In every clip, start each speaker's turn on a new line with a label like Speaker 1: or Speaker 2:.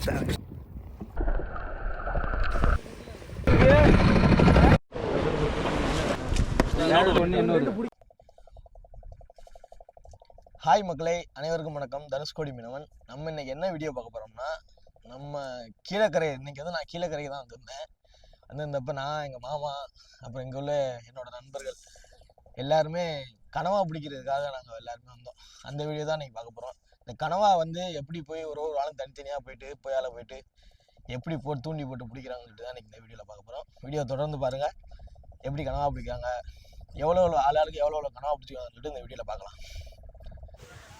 Speaker 1: Hi மக்களே அனைவருக்கும் வணக்கம். தனுஷ்கோடி மீனவன். நம்ம இன்னைக்கு என்ன வீடியோ பார்க்க போறோம்னா நம்ம கீழக்கரை இன்னைக்கு வந்து நான் கீழக்கரைக்கு தான் வந்திருந்தேன். வந்திருந்தப்ப நான் எங்கள் மாமா அப்புறம் இங்கே உள்ள என்னோட நண்பர்கள் எல்லாருமே கனவா பிடிக்கிறதுக்காக நாங்கள் எல்லாருமே வந்தோம். அந்த வீடியோ தான் இன்னைக்கு பார்க்க போகிறோம் இந்த கனவா வந்து எப்படி போய் ஒரு ஒரு ஆளும் தனித்தனியாக போயிட்டு புயால போயிட்டு எப்படி போட்டு தூண்டி போட்டு பிடிக்கிறாங்கன்ட்டு தான் இந்த வீடியோவில் பார்க்க போகிறோம் வீடியோ தொடர்ந்து பாருங்கள் எப்படி கனவா பிடிக்கிறாங்க எவ்வளோ எவ்வளோ ஆளாளுக்கு எவ்வளோ எவ்வளோ கனவா பிடிச்சிருக்காங்கன்னு இந்த வீடியோவில் பார்க்கலாம்.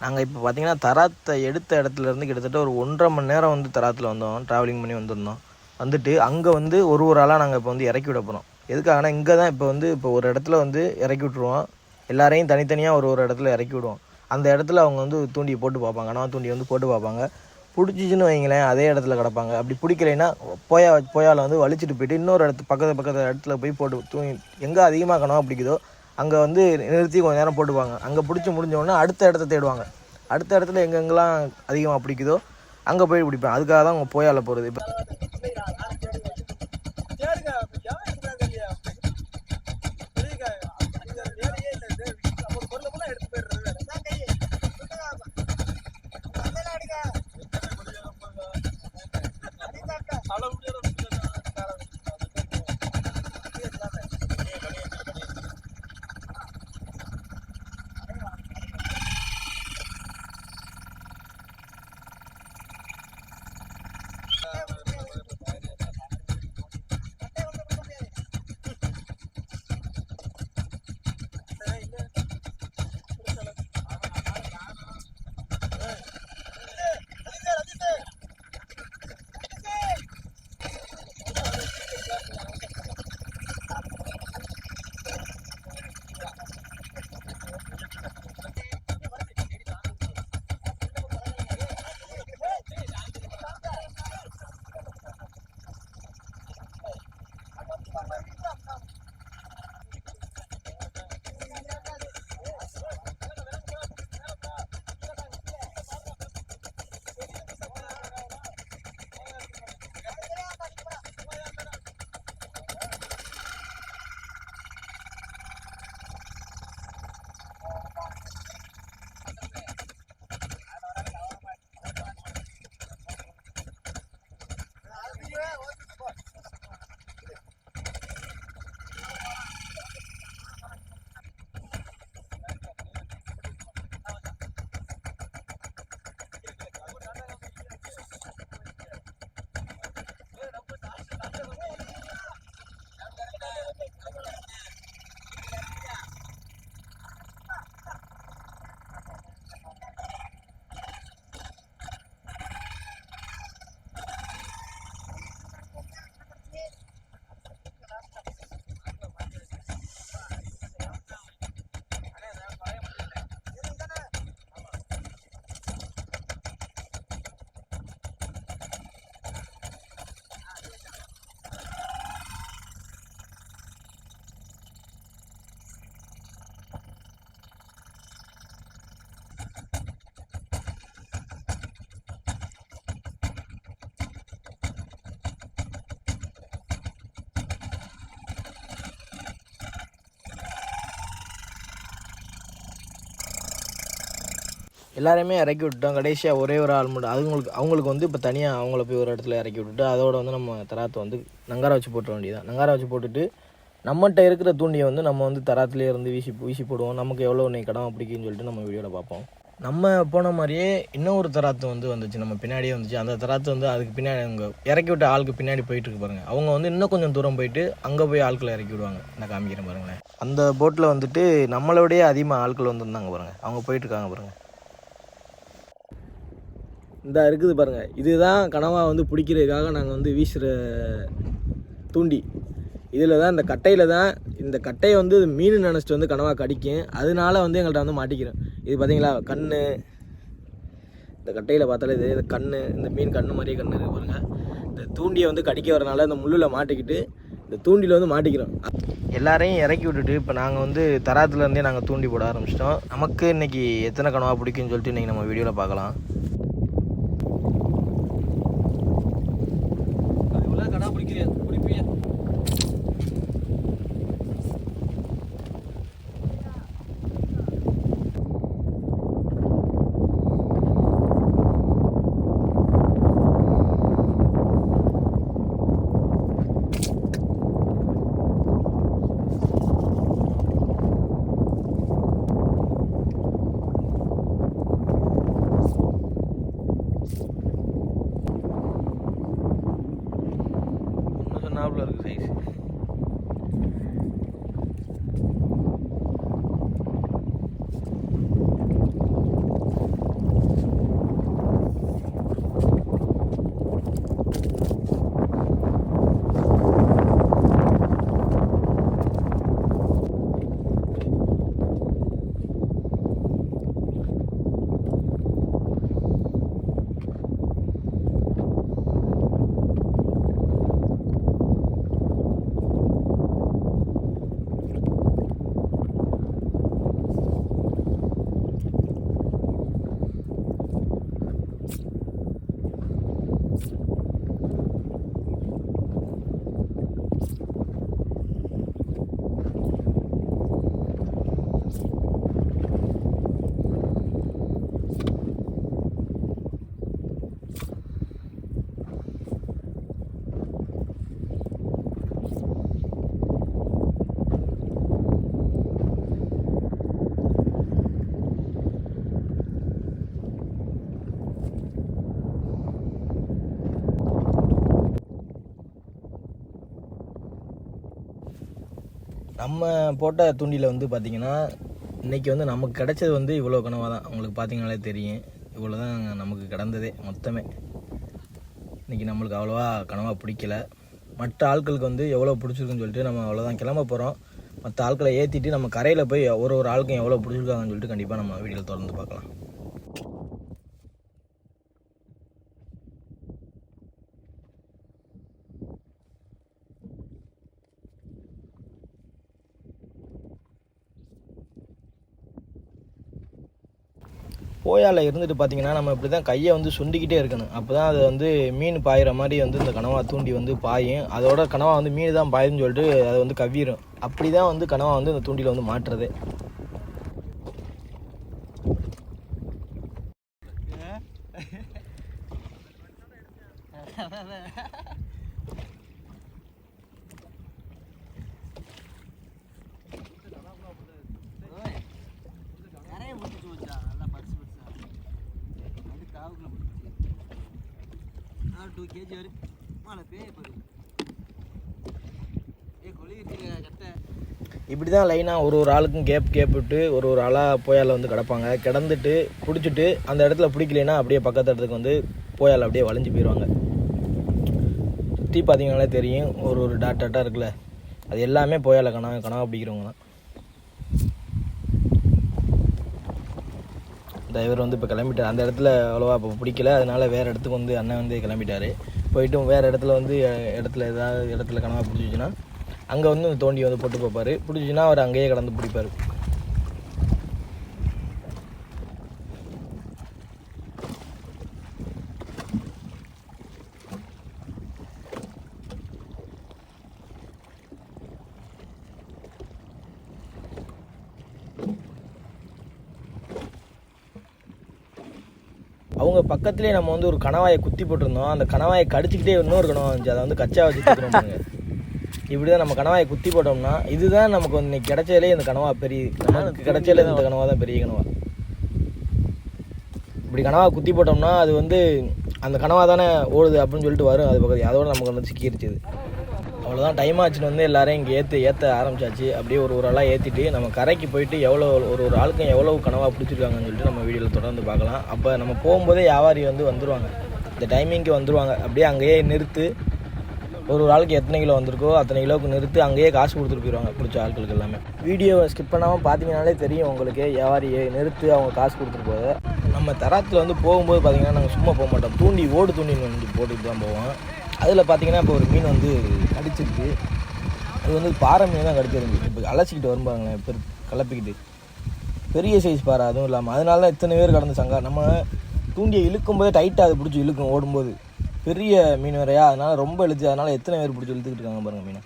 Speaker 1: நாங்கள் இப்போ பார்த்தீங்கன்னா தராத்தை எடுத்த இடத்துல இருந்து கிட்டத்தட்ட ஒரு ஒன்றரை மணி நேரம் வந்து தராத்தில் வந்தோம். ட்ராவலிங் பண்ணி வந்திருந்தோம். வந்துட்டு அங்கே வந்து ஒரு ஒரு ஆளாக நாங்கள் இப்போ வந்து இறக்கி விட போகிறோம் எதுக்காகனா இங்கே தான் இப்போ வந்து இப்போ ஒரு இடத்துல வந்து இறக்கி விட்ருவோம் எல்லாரையும் தனித்தனியாக ஒரு ஒரு இடத்துல இறக்கி விடுவோம். அந்த இடத்துல அவங்க வந்து தூண்டி போட்டு பார்ப்பாங்க கனவா தூண்டி வந்து போட்டு பார்ப்பாங்க. பிடிச்சிச்சின்னு வைங்களேன் அதே இடத்துல கிடப்பாங்க. அப்படி பிடிக்கலைன்னா போயா போயால் வந்து வலிச்சிட்டு போயிட்டு இன்னொரு இடத்து பக்கத்து பக்கத்து இடத்துல போய் போட்டு தூங்கி எங்கே அதிகமாக கனவா பிடிக்குதோ அங்கே வந்து நிறுத்தி கொஞ்சம் நேரம் போட்டுப்பாங்க. அங்கே பிடிச்சி முடிஞ்சோடனே அடுத்த இடத்த தேடுவாங்க. அடுத்த இடத்துல எங்கெங்கெல்லாம் அதிகமாக பிடிக்குதோ அங்கே போய் பிடிப்பேன். அதுக்காக தான் அவங்க போயால போகிறது இப்போ எல்லாரையுமே இறக்கி விட்டுட்டோம். கடைசியாக ஒரே ஒரு ஆள் மட்டும். அவங்களுக்கு அவங்களுக்கு வந்து இப்போ தனியாக அவங்கள போய் ஒரு இடத்துல இறக்கி விட்டுட்டு அதோட வந்து நம்ம தராத்தை வந்து நங்காரம் வச்சு போட்டுற வேண்டியதான் நங்காரம் வச்சு போட்டுட்டு நம்மகிட்ட இருக்கிற தூண்டியை வந்து நம்ம வந்து தராத்துலேயே இருந்து வீசி வீசி போடுவோம். நமக்கு எவ்வளோ ஒன்றை கடமை பிடிக்குன்னு சொல்லிட்டு நம்ம வீடியோவில் பார்ப்போம். நம்ம போன மாதிரியே இன்னொரு தராத்து வந்து வந்துச்சு. நம்ம பின்னாடியே வந்துச்சு. அந்த தராத்து வந்து அதுக்கு பின்னாடி அவங்க இறக்கி விட்ட ஆளுக்கு பின்னாடி போயிட்டு இருக்கு பாருங்க. அவங்க வந்து இன்னும் கொஞ்சம் தூரம் போயிட்டு அங்கே போய் ஆட்களை இறக்கி விடுவாங்க. நான் காமிக்கிறேன் பாருங்களேன். அந்த போட்டில் வந்துட்டு நம்மளோடய அதிகமாக ஆட்கள் வந்துருந்தாங்க பாருங்க. அவங்க போயிட்டு இருக்காங்க இந்த இருக்குது பாருங்கள் இதுதான் கனவா வந்து பிடிக்கிறதுக்காக நாங்கள் வந்து வீசுகிற தூண்டி. இதில் தான் இந்த கட்டையில் தான் இந்த கட்டையை வந்து மீன் நினச்சிட்டு வந்து கனவாக கடிக்கும். அதனால வந்து எங்கள்கிட்ட வந்து மாட்டிக்கிறோம். இது பார்த்தீங்களா கண் இந்த கட்டையில் பார்த்தாலே இது இந்த கண் இந்த மீன் கண் மாதிரியே கண் இருக்குது பாருங்க. இந்த தூண்டியை வந்து கடிக்க வரனால இந்த முள்ளில் மாட்டிக்கிட்டு இந்த தூண்டியில் வந்து மாட்டிக்கிறோம். எல்லாரையும் இறக்கி விட்டுட்டு இப்போ நாங்கள் வந்து தராத்துலேருந்தே நாங்கள் தூண்டி போட ஆரம்பிச்சிட்டோம். நமக்கு இன்றைக்கி எத்தனை கனவாக பிடிக்கும்னு சொல்லிட்டு இன்றைக்கி நம்ம வீடியோவில் பார்க்கலாம். கடாபிடிக்கிறது நம்ம போட்ட தூண்டியில் வந்து பார்த்திங்கன்னா இன்றைக்கி வந்து நமக்கு கிடைச்சது வந்து இவ்வளோ கனவாக தான். உங்களுக்கு பார்த்தீங்கனாலே தெரியும். இவ்வளோ தான் நமக்கு கிடந்ததே மொத்தமே. இன்றைக்கி நம்மளுக்கு அவ்வளோவா கனவாக பிடிக்கல. மற்ற ஆட்களுக்கு வந்து எவ்வளோ பிடிச்சிருக்குன்னு சொல்லிட்டு நம்ம அவ்வளோதான் கிளம்ப போகிறோம் மற்ற ஆட்களை ஏற்றிட்டு நம்ம கரையில் போய் ஒரு ஒரு ஆளுக்கும் எவ்வளோ பிடிச்சிருக்காங்கன்னு சொல்லிட்டு கண்டிப்பாக நம்ம வீடியோவில் திறந்து பார்க்கலாம். போயால இருந்துட்டு பார்த்தீங்கன்னா நம்ம இப்படி தான் கையை வந்து சுண்டிக்கிட்டே இருக்கணும். அப்போ தான் அது வந்து மீன் பாயிற மாதிரி வந்து இந்த கனவா தூண்டி வந்து பாயும். அதோட கனவா வந்து மீன் தான் பாயுதுன்னு சொல்லிட்டு அதை வந்து கவ்விரும். அப்படி தான் வந்து கனவா வந்து இந்த தூண்டியில் வந்து மாட்டுறது
Speaker 2: நிறைய முடிச்சு வச்சா நல்லா பரிசு பரிசா அது காவுக்குள்ள முடிச்சு ஆ டூ கேஜி வரும் மாலை பேய் ஏ கட்டை.
Speaker 1: இப்படி தான் லைனாக ஒரு ஒரு ஆளுக்கும் கேப் கேப் விட்டு ஒரு ஒரு ஆளாக போயால வந்து கிடப்பாங்க. கிடந்துட்டு பிடிச்சிட்டு அந்த இடத்துல பிடிக்கலைன்னா அப்படியே பக்கத்து இடத்துக்கு வந்து போயால் அப்படியே வளைஞ்சு போயிடுவாங்க சுற்றி பார்த்தீங்கனாலே தெரியும் ஒரு ஒரு டாட் டாட்டாக இருக்குல்ல. அது எல்லாமே போயால கனவு கனவா பிடிக்கிறவங்க தான் டிரைவர் வந்து இப்போ கிளம்பிட்டார். அந்த இடத்துல அவ்வளோவா இப்போ பிடிக்கல. அதனால வேறு இடத்துக்கு வந்து அண்ணன் வந்து கிளம்பிட்டார். போயிட்டும் வேறு இடத்துல வந்து இடத்துல ஏதாவது இடத்துல கனவாக பிடிச்சிச்சுன்னா அங்கே வந்து தோண்டி வந்து போட்டு பார்ப்பார் பிடிச்சிச்சின்னா அவர் அங்கேயே கடந்து பிடிப்பார் அவங்க பக்கத்துலேயே நம்ம வந்து ஒரு கணவாயை குத்தி போட்டிருந்தோம். அந்த கணவாயை கடிச்சிக்கிட்டே இன்னொரு கனவா இருந்துச்சு அதை வந்து கச்சா வச்சு தூக்குறோம் இப்படி தான் நம்ம கணவாயை குத்தி போட்டோம்னா இதுதான் நமக்கு இன்னைக்கு கிடைச்சதுலே இந்த கனவா பெரிய நமக்கு கிடைச்சதுல இந்த கனவா தான் பெரிய கனவா இப்படி கனவா குத்தி போட்டோம்னா அது வந்து அந்த கனவா தானே ஓடுது அப்படின்னு சொல்லிட்டு வரும். அது பக்கத்து அதோட நமக்கு வந்து சிக்கிருச்சுது அவ்வளோதான் டைம் ஆச்சுன்னு வந்து எல்லாரையும் இங்கே ஏற்ற ஏற்ற ஆரம்பிச்சாச்சு. அப்படியே ஒரு ஒரு ஆளாக ஏற்றிட்டு நம்ம கரைக்கு போயிட்டு எவ்வளோ ஒரு ஒரு ஆளுக்கும் எவ்வளோ கனவாக பிடிச்சிருக்காங்கன்னு சொல்லிட்டு நம்ம வீடியோவில் தொடர்ந்து பார்க்கலாம். அப்போ நம்ம போகும்போதே வியாபாரி வந்து வந்துருவாங்க. இந்த டைமிங்க்கு வந்துடுவாங்க அப்படியே அங்கேயே நிறுத்து ஒரு ஒரு ஆளுக்கு எத்தனை கிலோ வந்திருக்கோ அத்தனை கிலோவுக்கு நிறுத்து அங்கேயே காசு கொடுத்துட்டு போயிடுவாங்க பிடிச்ச ஆட்களுக்கு எல்லாமே. வீடியோவை ஸ்கிப் பண்ணாமல் பார்த்தீங்கனாலே தெரியும் உங்களுக்கு. வியாபாரி நிறுத்து அவங்க காசு கொடுத்துட்டு போகுது நம்ம தராத்தில் வந்து போகும்போது பார்த்தீங்கன்னா நாங்கள் சும்மா போக மாட்டோம். தூண்டி ஓடு தூண்டி வந்து போட்டுட்டு தான் போவோம். அதில் பார்த்தீங்கன்னா இப்போ ஒரு மீன் வந்து கடிச்சிருக்கு அது வந்து பாறை மீன் தான் கடிச்சிருந்துச்சு இப்போ அலசிக்கிட்டு வரும் பாருங்களேன் பெரு கலப்பிக்கிட்டு பெரிய சைஸ் பாறை அதுவும் இல்லாமல் அதனால தான் இத்தனை பேர் கடந்து சங்கா நம்ம தூண்டியை இழுக்கும் போதே டைட்டாக அது பிடிச்சி இழுக்கும் ஓடும்போது பெரிய மீன் வேறையா அதனால ரொம்ப இழுத்து அதனால எத்தனை பேர் பிடிச்சி இழுத்துக்கிட்டு இருக்காங்க பாருங்க மீனை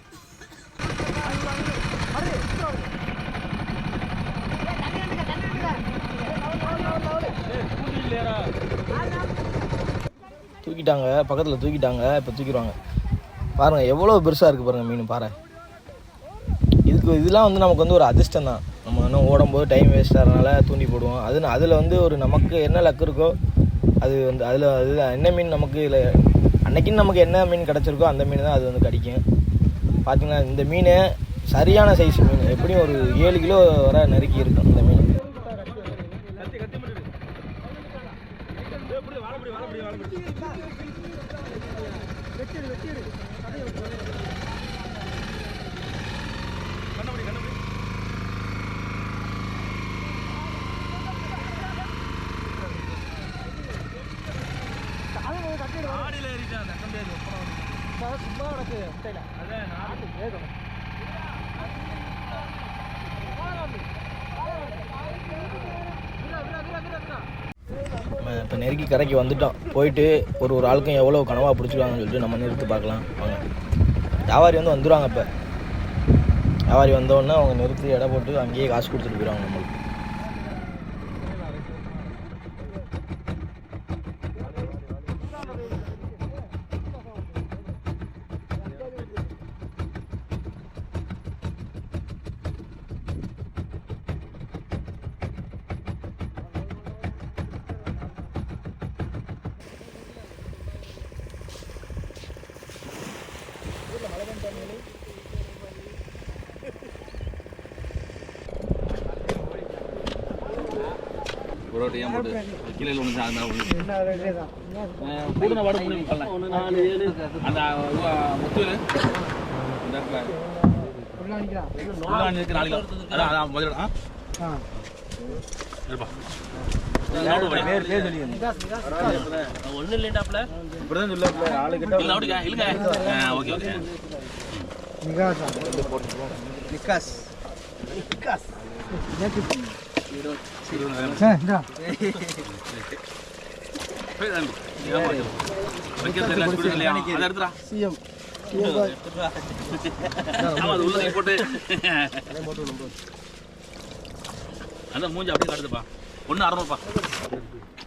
Speaker 1: தூக்கிட்டாங்க பக்கத்தில் தூக்கிட்டாங்க இப்போ தூக்கிடுவாங்க. பாருங்கள் எவ்வளோ பெருசாக இருக்குது பாருங்கள் மீன் பாறை. இதுக்கு இதெல்லாம் வந்து நமக்கு வந்து ஒரு அதிர்ஷ்டம் தான். நம்ம இன்னும் ஓடும்போது டைம் வேஸ்ட் ஆகிறனால தூண்டி போடுவோம். அது அதில் வந்து ஒரு நமக்கு என்ன லக்கு இருக்கோ அது வந்து அதில் அது என்ன மீன் நமக்கு இதில் அன்னைக்குன்னு நமக்கு என்ன மீன் கிடச்சிருக்கோ அந்த மீன் தான் அது வந்து கிடைக்கும். பார்த்தீங்கன்னா இந்த மீன் சரியான சைஸ் மீன். எப்படியும் ஒரு ஏழு கிலோ வர நெருக்கி இருக்கும். இந்த வெட்டி நம்ம கதையை நெருக்கி கரைக்கு வந்துட்டோம். போயிட்டு ஒரு ஒரு ஆளுக்கும் எவ்வளோ கனவாக பிடிச்சிருக்காங்கன்னு சொல்லிட்டு நம்ம நிறுத்து பார்க்கலாம். வாங்க. வியாபாரி வந்து வந்துடுவாங்க இப்போ. வியாபாரி வந்தோடனே அவங்க நிறுத்தி எடை போட்டு அங்கேயே காசு கொடுத்துட்டு போயிடுவாங்க நம்மளுக்கு.
Speaker 3: ஒரு ஏன் போட்டு கீழே ஒன்று அந்த கூடுன வாடு முடியும் பண்ணலாம் அந்த முத்து இந்த இடத்துல. உள்ளாணி இருக்கு நாளைக்கு அதான் அதான் முதல்ல ஆ?
Speaker 4: ஒன்றும் இல்லைண்டாப்ல
Speaker 3: இப்படிதான் சொல்ல ஆளு கிட்ட
Speaker 4: இல்லை அப்படிக்கா இல்லைங்க ஓகே அந்த மூஞ்சி அப்படியே காட்டுதுப்பா ஒன்று அறநூறுப்பா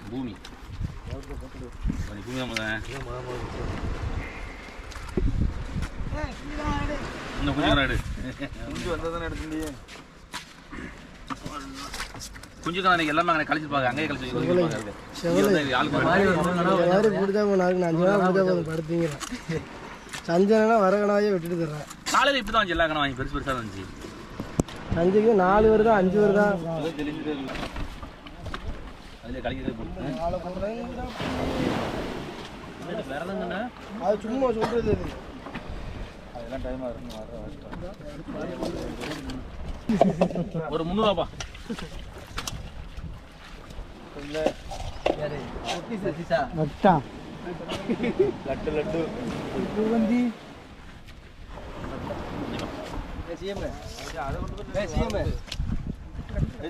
Speaker 4: பூமி பூமி தான் இன்னும் கொஞ்சம் நாடு
Speaker 3: குஞ்சு வந்ததானே எடுத்துட்டியே
Speaker 4: குஞ்சு தான் எனக்கு எல்லாமே அங்கே கழிச்சிருப்பாங்க அங்கேயே கழிச்சு ஆளுக்கு
Speaker 5: எல்லாரும் கொடுத்தா போதும் நாளைக்கு அஞ்சு படுத்தீங்கிறேன் சஞ்சனா வரகனாவே விட்டுட்டு தர்றேன்
Speaker 4: காலையில் இப்படி தான் எல்லா கணம் வாங்கி பெருசு பெருசாக இருந்துச்சு.
Speaker 5: சஞ்சைக்கு நாலு வருதா அஞ்சு வருதா? அது சும்மா சொல்றது அது.
Speaker 3: அதெல்லாம் டைம் ஆகும்
Speaker 4: ஒரு முந்நூறுவாப்பா.
Speaker 3: லட்டு லட்டு.
Speaker 5: வந்து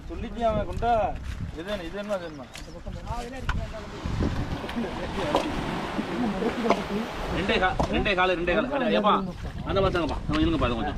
Speaker 3: சொல்லிட்டு அவன் கொண்டா? இது என்ன இது என்ன
Speaker 4: ரெண்டே காலு ரெண்டே காலு. ஏப்பா அந்த பார்த்தாங்கப்பா கொஞ்சம் இருங்கப்பா அதை கொஞ்சம்.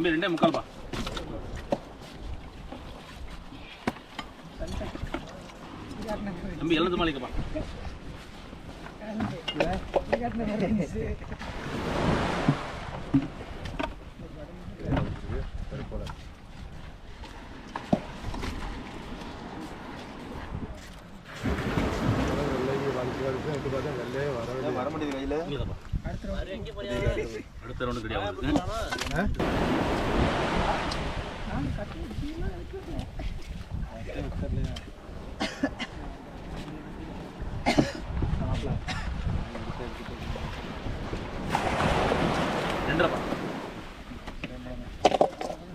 Speaker 4: தம்பி ரெண்டே முக்கால்ப்பா தம்பி எழுந்து மாளிகைப்பா அடுத்த ரவுண்டு கிடையாது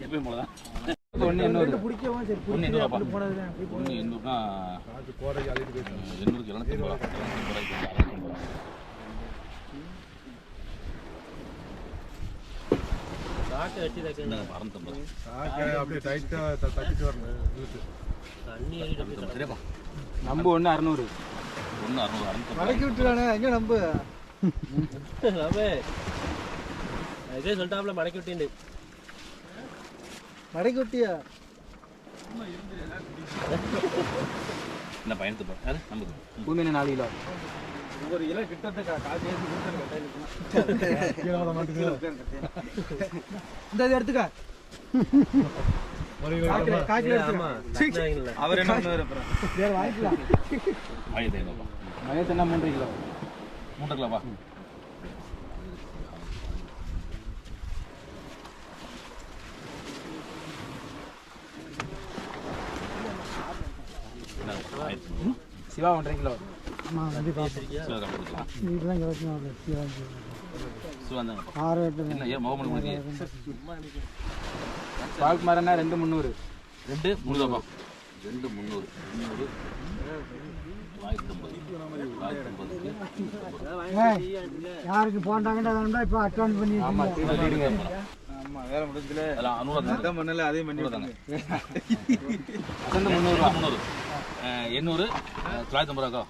Speaker 4: வரும் போல
Speaker 3: இழுத்து.
Speaker 2: தண்ணி ஏறிட்டு
Speaker 4: சரியாப்பா
Speaker 6: நம்பு ஒன்று அறநூறு.
Speaker 4: ஒன்று அறுநூறு
Speaker 5: மடக்கி விட்டுறானே எங்க நம்பு?
Speaker 2: இதே சொல்லிட்டாப்ல மடக்கி விட்டேன்
Speaker 5: மடக்கி விட்டியா?
Speaker 4: இந்த பயணத்து பா யாரு? நமக்கு
Speaker 6: பூமி நாலு கிலோ.
Speaker 3: விட மாட்டேங்குது.
Speaker 5: இந்த இதை எடுத்துக்க.
Speaker 3: ஒரு?
Speaker 2: அவர் என்ன
Speaker 5: வேற வாங்கிக்கலாம்
Speaker 6: மகேஷ் என்ன மூன்று கிலோ?
Speaker 4: மூன்று கிலோப்பா
Speaker 6: சிவா ஒன்றரை கிலோ.
Speaker 5: ஆறு?
Speaker 6: பால்குமாரண்ணா ரெண்டு முந்நூறு.
Speaker 4: ரெண்டு முந்நூறுபா ரெண்டு முந்நூறு. முந்நூறு.
Speaker 5: யாருக்கு போட்டாங்கன்னா இப்போ அட்வான்ஸ் பண்ணி
Speaker 6: ஆமாம் சொல்லிடுங்க
Speaker 4: அதெல்லாம் நூறு
Speaker 3: பண்ணல அதே பண்ணி
Speaker 6: முந்நூறுரூவா
Speaker 4: முந்நூறு. எண்ணூறு தொள்ளாயிரத்தி ஐம்பது ரூபாக்கோ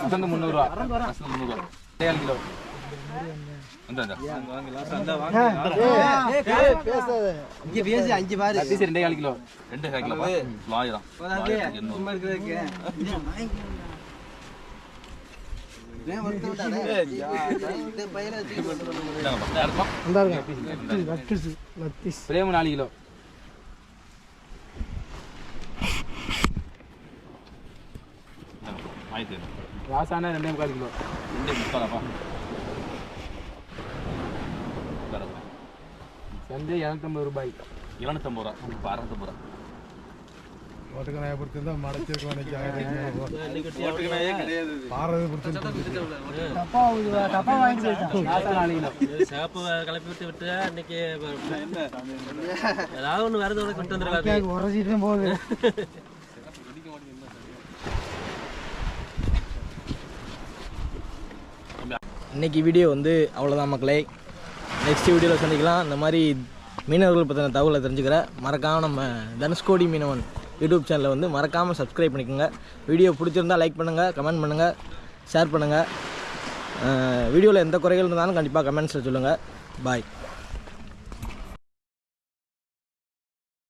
Speaker 6: வசந்த முந்நூறுரூவா
Speaker 4: கஷ்டம் முந்நூறுவா
Speaker 6: ஏழு கிலோ ரெண்டே கால் கிலோ
Speaker 4: ரெண்டு கேட்கலப்பா ஆயிரம்
Speaker 6: பிரேமு நாலு கிலோ ராசானா ரெண்டே முக்கால் கிலோ.
Speaker 4: ரெண்டு முக்காலப்பா.
Speaker 6: சந்தை இரநூத்தம்பது ரூபாய்.
Speaker 4: இருநூத்தம்பது ரூபா. இப்போ அறுநூத்தம்பது ரூபா.
Speaker 3: ஓட்டுக்கு நாயை பிடிச்சிருந்தா மடச்சிருக்கோம் இன்னைக்கு ஆயிரம் ஐநூறு. பாறை பிடிச்சிருக்கு
Speaker 5: தப்பா தப்பா வாங்கிட்டு போயிட்டான்
Speaker 6: ராசா நாலு கிலோ
Speaker 2: சேப்பு கிளப்பி விட்டு விட்டு இன்னைக்கு ஏதாவது ஒன்று வரது உனக்கு விட்டு
Speaker 5: தான் போகுது.
Speaker 1: இன்னைக்கு வீடியோ வந்து அவ்வளோதான் மக்களே. நெக்ஸ்ட் வீடியோவில் சந்திக்கலாம். இந்த மாதிரி மீனவர்கள் பற்றின தகவலை தெரிஞ்சுக்கிற மறக்காமல் நம்ம தனுஷ்கோடி மீனவன் யூடியூப் சேனலை வந்து மறக்காமல் சப்ஸ்கிரைப் பண்ணிக்கோங்க. வீடியோ பிடிச்சிருந்தா லைக் பண்ணுங்கள் கமெண்ட் பண்ணுங்கள் ஷேர் பண்ணுங்கள் வீடியோவில் எந்த குறைகள் இருந்தாலும் கண்டிப்பாக கமெண்ட்ஸில் சொல்லுங்கள் பாய்